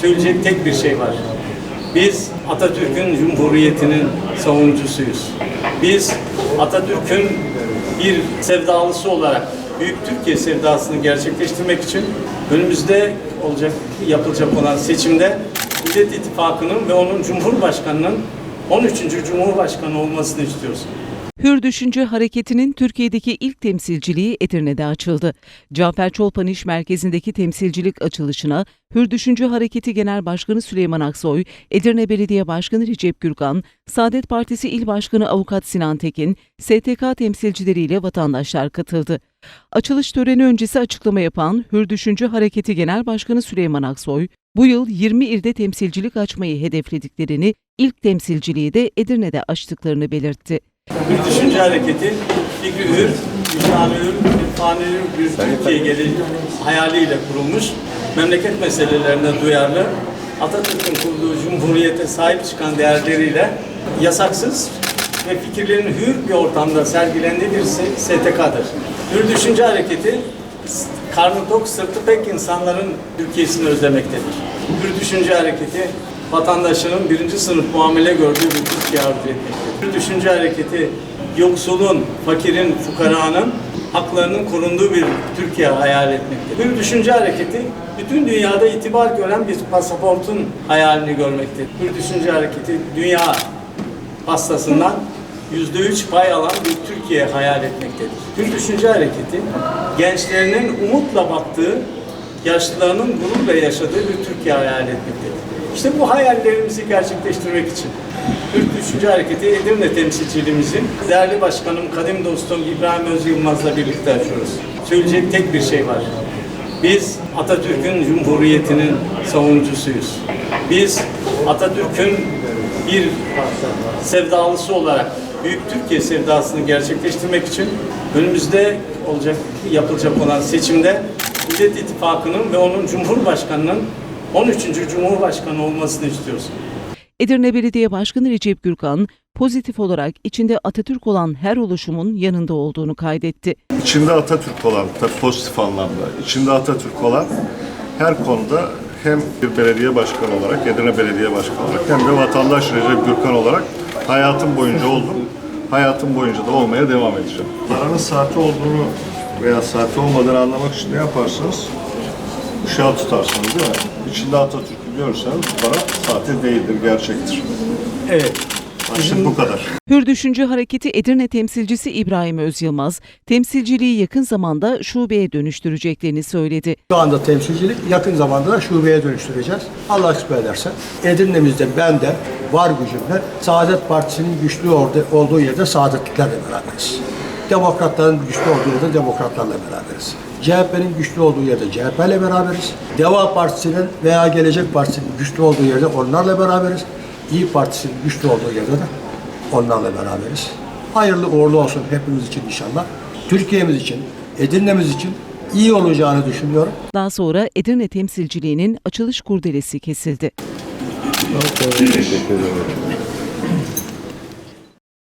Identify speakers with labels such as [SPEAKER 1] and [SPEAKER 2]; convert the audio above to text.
[SPEAKER 1] söyleyecek tek bir şey var. Biz Atatürk'ün Cumhuriyeti'nin savunucusuyuz. Biz Atatürk'ün bir sevdalısı olarak Büyük Türkiye sevdasını gerçekleştirmek için önümüzde olacak yapılacak olan seçimde Millet İttifakı'nın ve onun Cumhurbaşkanı'nın 13. Cumhurbaşkanı olmasını istiyoruz.
[SPEAKER 2] Hür Düşünce Hareketi'nin Türkiye'deki ilk temsilciliği Edirne'de açıldı. Cafer Çolpan İş Merkezi'ndeki temsilcilik açılışına Hür Düşünce Hareketi Genel Başkanı Süleyman Aksoy, Edirne Belediye Başkanı Recep Gürkan, Saadet Partisi İl Başkanı Avukat Sinan Tekin, STK temsilcileriyle vatandaşlar katıldı. Açılış töreni öncesi açıklama yapan Hür Düşünce Hareketi Genel Başkanı Süleyman Aksoy, bu yıl 20 ilde temsilcilik açmayı hedeflediklerini, ilk temsilciliği de Edirne'de açtıklarını belirtti.
[SPEAKER 1] Bir düşünce hareketi fikri hür, vicdanı hür, irfanı hür bir Türkiye gelir hayaliyle kurulmuş, memleket meselelerine duyarlı, Atatürk'ün kurduğu cumhuriyete sahip çıkan değerleriyle yasaksız ve fikirlerin hür bir ortamda sergilendiği bir STK'dır. Hür Düşünce Hareketi karnı tok, sırtı pek insanların Türkiye'sini özlemektedir. Hür Düşünce Hareketi vatandaşının birinci sınıf muamele gördüğü bir Türkiye arzu etmektedir. Düşünce Hareketi yoksulun, fakirin, fukaranın haklarının korunduğu bir Türkiye hayal etmektedir. Hür Düşünce Hareketi bütün dünyada itibar gören bir pasaportun hayalini görmektedir. Hür Düşünce Hareketi dünya pastasından yüzde üç pay alan bir Türkiye hayal etmektedir. Hür Düşünce Hareketi gençlerinin umutla baktığı, yaşlılarının gururla yaşadığı bir Türkiye hayal etmektedir. İşte bu hayallerimizi gerçekleştirmek için Hür Düşünce Hareketi Edirne temsilciliğimizin değerli başkanım, kadim dostum İbrahim Öz Yılmaz'la birlikte açıyoruz. Söyleyecek tek bir şey var. Biz Atatürk'ün Cumhuriyeti'nin savunucusuyuz. Biz Atatürk'ün bir sevdalısı olarak Büyük Türkiye sevdasını gerçekleştirmek için önümüzde olacak yapılacak olan seçimde Millet İttifakı'nın ve onun Cumhurbaşkanı'nın 13. Cumhurbaşkanı olmasını istiyoruz.
[SPEAKER 2] Edirne Belediye Başkanı Recep Gürkan, pozitif olarak içinde Atatürk olan her oluşumun yanında olduğunu kaydetti.
[SPEAKER 3] İçinde Atatürk olan, tabii pozitif anlamda, içinde Atatürk olan her konuda hem bir belediye başkanı olarak, Edirne Belediye Başkanı olarak hem de vatandaş Recep Gürkan olarak hayatım boyunca oldum. Hayatım boyunca da olmaya devam edeceğim. Paranın saati olduğunu veya saati olmadığını anlamak için ne yaparsınız? Işığa tutarsınız değil mi? İçinde Atatürk'ü görürseniz para sahte değildir, gerçektir.
[SPEAKER 1] Evet.
[SPEAKER 3] Açık bu kadar.
[SPEAKER 2] Hür Düşünce Hareketi Edirne temsilcisi İbrahim Özyılmaz, temsilciliği yakın zamanda şubeye dönüştüreceklerini söyledi.
[SPEAKER 4] Şu anda temsilcilik yakın zamanda da şubeye dönüştüreceğiz. Allah kısmet ederse Edirne'mizde ben de var gücümle Saadet Partisi'nin güçlü olduğu yerde Saadetliklerle beraberiz. Demokratların güçlü olduğu yerde demokratlarla beraberiz. CHP'nin güçlü olduğu yerde CHP ile beraberiz. Deva Partisi'nin veya Gelecek Partisi'nin güçlü olduğu yerde onlarla beraberiz. İyi Partisi'nin güçlü olduğu yerde de onlarla beraberiz. Hayırlı uğurlu olsun hepimiz için inşallah. Türkiye'miz için, Edirne'miz için iyi olacağını düşünüyorum.
[SPEAKER 2] Daha sonra Edirne temsilciliğinin açılış kurdelesi kesildi.
[SPEAKER 3] Teşekkür ederim.